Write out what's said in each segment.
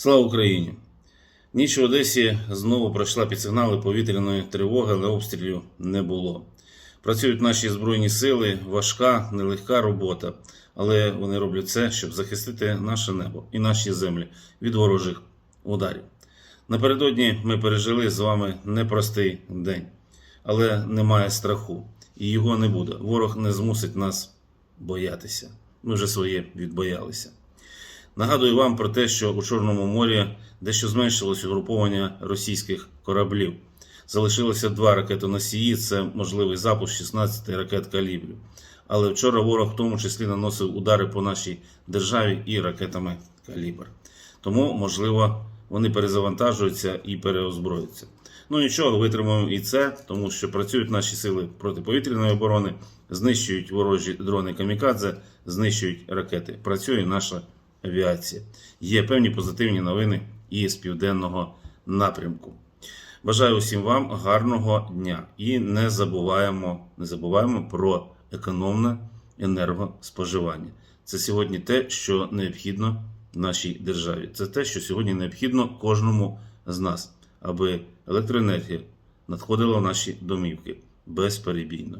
Слава Україні! Ніч в Одесі знову пройшла під сигнали повітряної тривоги, але обстрілів не було. Працюють наші збройні сили, важка, нелегка робота, але вони роблять це, щоб захистити наше небо і наші землі від ворожих ударів. Напередодні ми пережили з вами непростий день, але немає страху, і його не буде. Ворог не змусить нас боятися. Ми вже своє відбоялися. Нагадую вам про те, що у Чорному морі дещо зменшилось угруповання російських кораблів. Залишилося два ракетоносії, це можливий запуск 16 ракет калібрів. Але вчора ворог в тому числі наносив удари по нашій державі і ракетами калібр. Тому, можливо, вони перезавантажуються і переозброюються. Ну нічого, витримаємо і це, тому що працюють наші сили протиповітряної оборони, знищують ворожі дрони камікадзе, знищують ракети. Працює наша авіація. Є певні позитивні новини і з південного напрямку. Бажаю усім вам гарного дня і не забуваємо, не забуваємо про економне енергоспоживання. Це сьогодні те, що необхідно нашій державі. Це те, що сьогодні необхідно кожному з нас, аби електроенергія надходила в наші домівки безперебійно.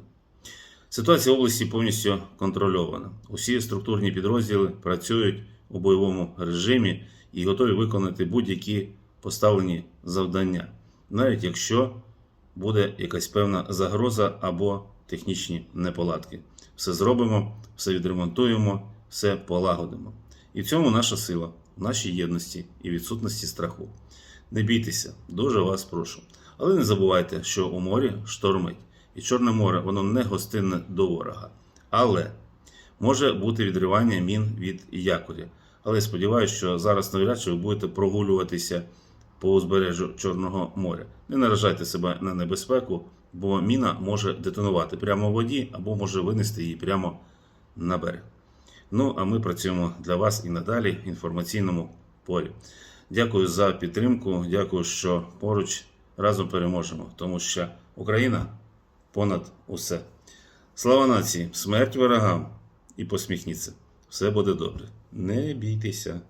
Ситуація в області повністю контрольована. Усі структурні підрозділи працюють у бойовому режимі і готові виконати будь-які поставлені завдання, навіть якщо буде якась певна загроза або технічні неполадки. Все зробимо, все відремонтуємо, все полагодимо. І в цьому наша сила, в нашій єдності і відсутності страху. Не бійтеся, дуже вас прошу. Але не забувайте, що у морі штормить, і Чорне море воно не гостинне до ворога. Але може бути відривання мін від якоря. Але сподіваюся, що зараз навряд чи ви будете прогулюватися по узбережжю Чорного моря. Не наражайте себе на небезпеку, бо міна може детонувати прямо в воді або може винести її прямо на берег. Ну, а ми працюємо для вас і надалі в інформаційному полі. Дякую за підтримку. Дякую, що поруч разом переможемо, тому що Україна понад усе. Слава нації, смерть ворогам і посміхніться. Все буде добре. Не бійтеся.